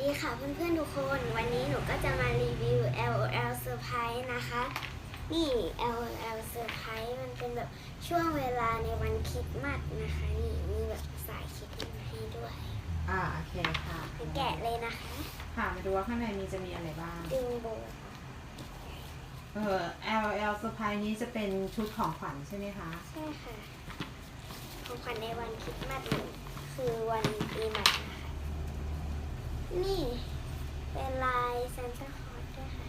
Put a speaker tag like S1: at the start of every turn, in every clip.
S1: ดีค่ะเพื่อนๆทุกคน วันนี้หนูก็จะมารีวิว LOL Surprise นะคะ นี่ LOL Surprise มันเป็นแบบช่วงเวลาในวันคริสต์มาสนะคะ นี่มีแบบสายคริดมาให้ด้วย
S2: อ่าโอเคค่ะ
S1: ไปแกะเลยนะคะ
S2: ค่ะมาดูว่าข้างในมีจะมีอะไรบ้าง
S1: ดึงโบ
S2: เออ L L Surprise นี้จะเป็นชุดของขวัญใช่ไหมคะ
S1: ใช่ค่ะ ของขวัญในวันคริสต์มาสหนึ่งคือวันปีใหม่ นี่เป็นลายซานตาคลอสด้วยค่ะ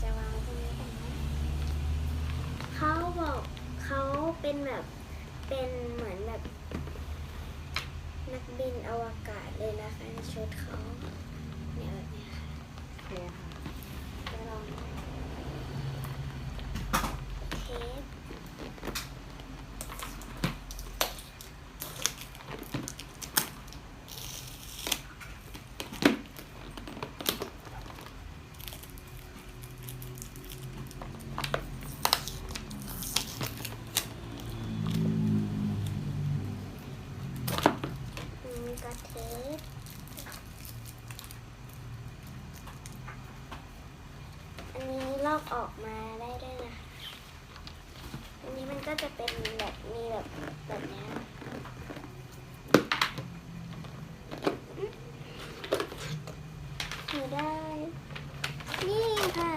S1: จะวางตรงนี้กันนะเขาบอกเขาเป็นแบบเป็นเหมือนแบบ นักบินอวกาศเลยนะคะในชุดเขาเนี่ยแบบเนี้ยค่ะ
S2: โอเคค่ะ
S1: ลองเทปอืมก็เทป อันนี้ลอกออกมาได้ด้วยนะคะ อันนี้มัน ก็จะเป็นแบบมีแบบแบบเนี้ยอืมถือได้ นี่ค่ะ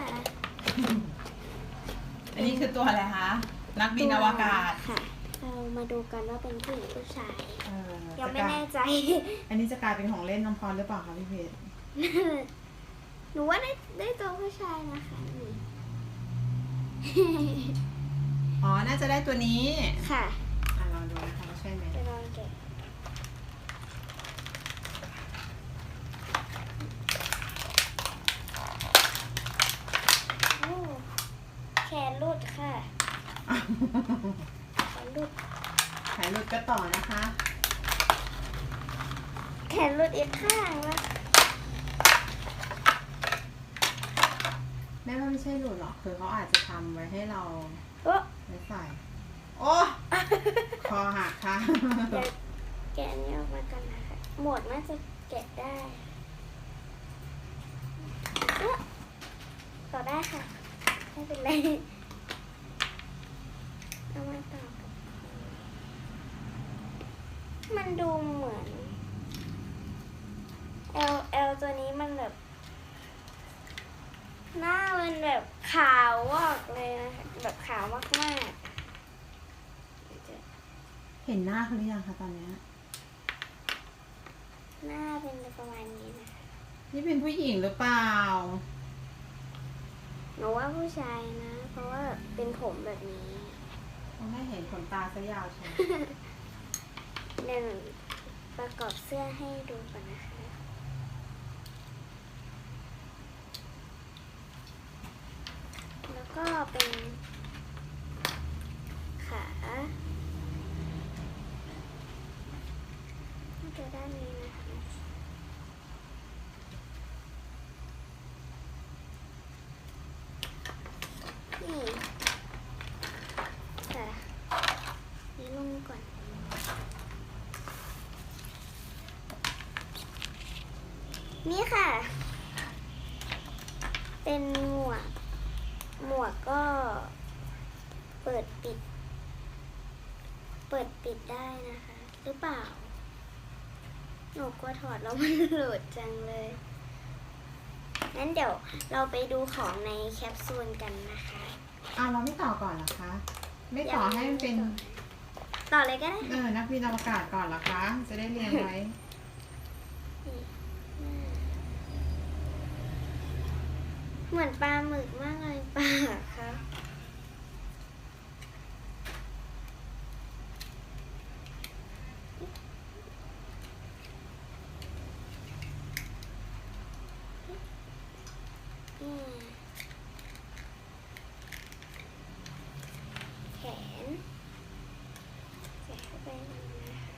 S2: อันนี้คือตัวอะไรคะ นักบินอวกาศ
S1: ค่ะ เรามาดูกันว่าเป็นผู้หญิงผู้ชาย
S2: เออ
S1: ยัง
S2: จะ
S1: ไม่
S2: กลา
S1: แน่ใจ
S2: อันนี้จะกลายเป็นของเล่นน้องพรหรือเปล่าคะพี่เพชร
S1: หนูว่าได้ได้ตัวผู้ชายนะคะนี่
S2: อ๋อ น่าจะได้ตัวนี้
S1: ค่ะ
S2: อะลองดูนะคะว่าใช่ไหม
S1: จะลองแกะโอ้แขนรุดค่ะแขนรุด
S2: ถ่ายรูปก็ต่อนะคะ
S1: แขนรุดอีกข้างแล้ว
S2: แม่ว่าไม่ใช่หลุดหรอกคือเขาอาจจะทำไว้ให้เรา
S1: โอ้
S2: ไว้ใส่ โอ้ คอหักค่ะ
S1: เดี๋ยวแกะอันนี้ออกมาก่อนนะคะ หมวดน่าจะแกะได้เอ๊ะต่อได้ค่ะ ไม่เป็นไร เอามาต่อกันมันดูเหมือน L L ตัวนี้มันแบบ หน้ามันแบบขาววอกเลยนะคะแบบขาวมากๆ
S2: เห็นหน้าเขาหรือยังคะตอนเนี้ย
S1: หน้าเป็นประมาณนี้นะคะ
S2: นี่เป็นผู้หญิงหรือเปล่า
S1: หนูว่าผู้ชายนะ เพราะว่าเป็นผมแบบนี้
S2: ต้องให้เห็นขนตาซะยาวใช่ไหม
S1: เดี๋ยวหนูประกอบเสื้อให้ดูก่อนนะคะ แล้วก็เป็นขาน่าจะ ด้านนี้นะคะนี่ค่ะนี่ลงก่อนนี่ค่ะ เป็นหมวก หมวกก็เปิดปิด เปิดปิดได้นะคะ หรือเปล่า หนูกลัวถอดแล้วมันหลุดจังเลยงั้นเดี๋ยวเราไปดูของในแคปซูลกันนะคะ
S2: อ้าวเราไม่ต่อก่อนเหรอคะ ไม่ต่อให้มันเป็น
S1: ต่อเลยก็ได้
S2: เออ นักบินอวกาศก่อนเหรอคะ จะได้เรียงไว้
S1: เหมือนปลาหมึกมากเลยปลาคะอืมแขนใส่เข้าไปนะคะ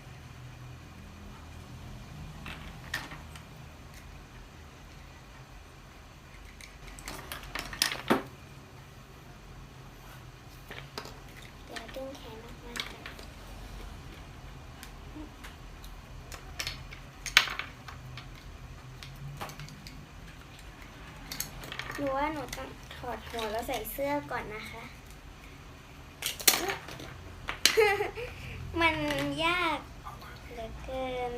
S1: หนูว่าหนูต้องถอดหัวแล้วใส่เสื้อก่อนนะคะ มันยากเหลือเกิน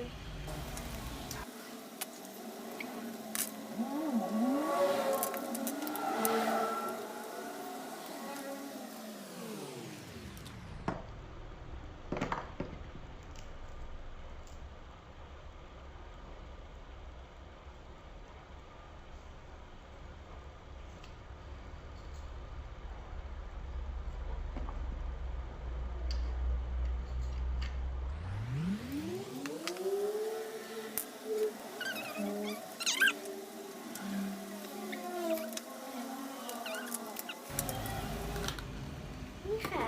S1: ค่ะ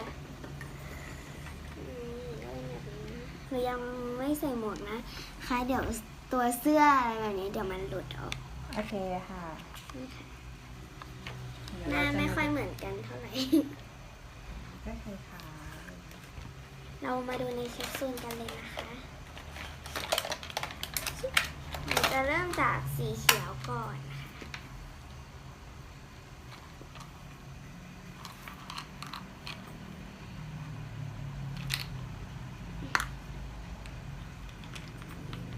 S1: อืมก็เป็นแบบนี้นะหนูยังไม่ ใส่หมวกนะคะเดี๋ยวตัวเสื้ออะไรแบบนี้เดี๋ยวมันหลุดออก
S2: โอเคค่ะ
S1: นี่ค่ะ
S2: เดี๋ยว
S1: ห
S2: เร
S1: น้า
S2: จะ
S1: ไม่ค่อยเหมือนกันเท่าไหร่
S2: ได้เลยค่ะ
S1: เรามาดูในแคปซูลกันเลยนะคะหนูจะเริ่มจากสีเขียวก่อน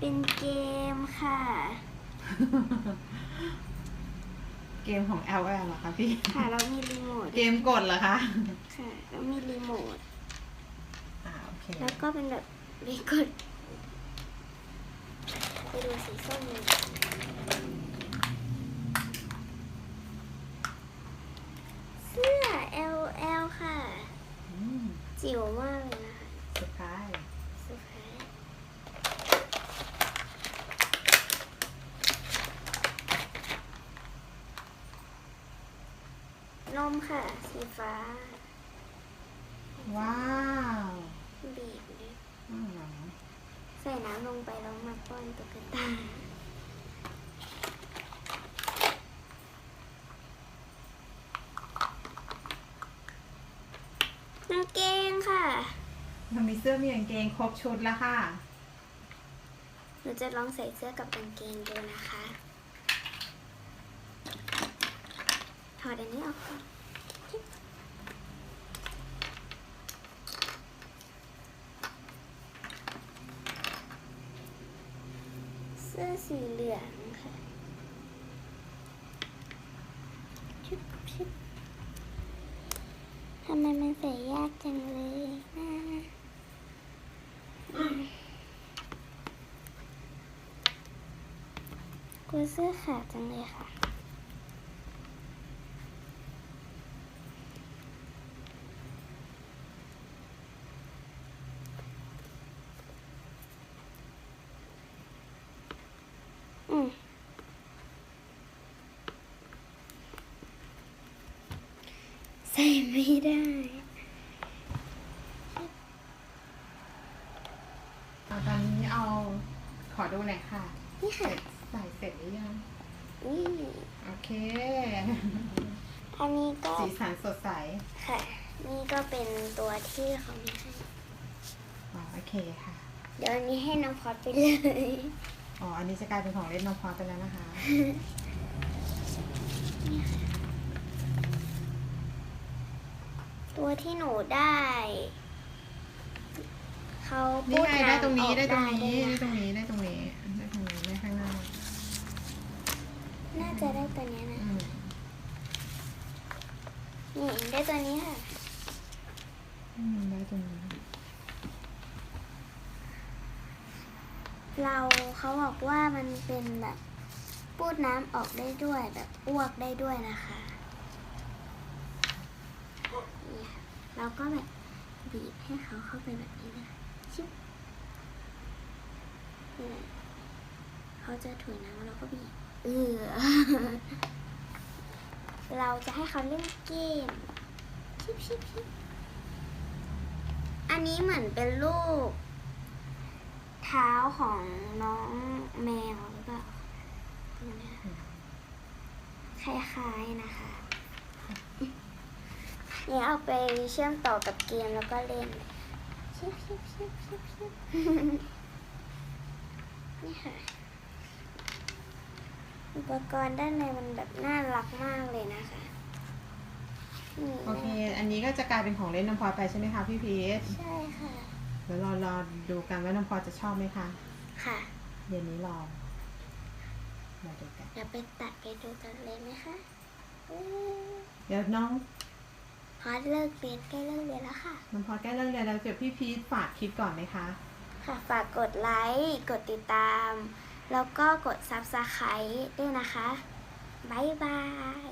S1: เป็นเกมค่ะ
S2: เกมของ L L เหรอคะพี่
S1: ค่ะเรามีรีโมท
S2: เกมกดเหรอคะ
S1: ค่ะแล้วมีรีโมท
S2: อ่าโอเค
S1: แล้วก็เป็นแบบเบกดไปดูสีส้มเลยเสื้อ L L ค่ะ
S2: อืม
S1: จิ๋วมากเลยนะคะ
S2: สุดท้าย
S1: สุดท้ายนมค่ะ สี ฟ้า
S2: ว้าว
S1: บีบเลย
S2: อืม
S1: ใส่น้ำลงไปแล้วมาป้อนตุ๊กตากางเกงค่ะ
S2: มันมีเสื้อมีกางเกงครบชุดแล้วค่ะ
S1: หนูจะลองใส่เสื้อกับกางเกงดูนะคะ ถอดอันนี้ออกก่อนเสีเหลืองค่ะชุบชุบทำไมมันใส่ยากจังเลยนะกลัวเสื้อขาดจังเลยค่ะ ส่ไม่ได้
S2: อ่าตอนนี้เอาขอดูหน่อยค่ะ
S1: นี่
S2: เส
S1: ค่ะ
S2: ร็จใส่เสร็จหรือยัง
S1: นี่
S2: โอเค
S1: อันนี้ก็
S2: สีสันสดใส
S1: ค่ะ นี่ก็เป็นตัวที่เขามีให้
S2: อ๋อโอเคค่ะ
S1: เดี๋ยวอันนี้ให้น้องพอดไปเลย
S2: อ๋อ อันนี้จะกลายเป็นของเล่นน้องพอสไปแล้วนะคะ
S1: ตัวที่หนูได้เขา
S2: นี่
S1: พูด
S2: ไงได้ตรงนี้ำ
S1: ออก
S2: ได้ตรงนี้
S1: ด้วย
S2: ได้
S1: นะ
S2: ตรงนี้ได้ตรงนี้ได้ตรงนี้ได้ข้างหน้า
S1: น่าจะได้ตัวเนี้ยนะ
S2: อืม
S1: นี่ได้ตัวนี้ค่ะ
S2: อืมได้ตรงนี้
S1: เราเขาบอกว่ามันเป็นแบบ ปูดน้ำออกได้ด้วยแบบอ้วกได้ด้วยนะคะนี่ค่ะ เราก็แบบบีบให้เขาเข้าไปแบบนี้นะชิบเขาจะถุยน้ำเราก็บีบเออเราจะให้เขาเล่นเกม ชิบชิบชิบอันนี้เหมือนเป็นรูปเท้าของน้องแมวหรือเปล่าคล้ายๆนะคะ นี่ยเอาไปเชื่อมต่อกับเกมแล้วก็เล่นชิบชิบชิบชิบชิบนี่ค่ะ อุปกรณ์ด้านในมันแบบน่ารักมากเลยนะคะนี่
S2: โอเค อันนี้ก็จะกลายเป็นของเล่นน้องพลอยไปใช่ไหมคะพี่พีช
S1: ใช่ค่ะ
S2: เดี๋ยวรอรอดูกันว่าน้องพลอยจะชอบไหมคะ
S1: ค่ะ
S2: เดี๋ย็นนี้รอมาดูกัน
S1: เดี๋ยวไปตัดไปดูกันเลยไหมคะ
S2: เดี๋ยวน้อง
S1: พอเลิกเรียนใกล้เลิกเรียนแล้วค่ะ
S2: น้องพลอยใกล้เลิกเรียนแล้วเดี๋ยวพี่พีชฝากคลิปก่อนไหมคะ
S1: ค่ะฝากกดไลค์กดติดตาม แล้วก็กด Subscribe ด้วยนะคะ บ๊ายบาย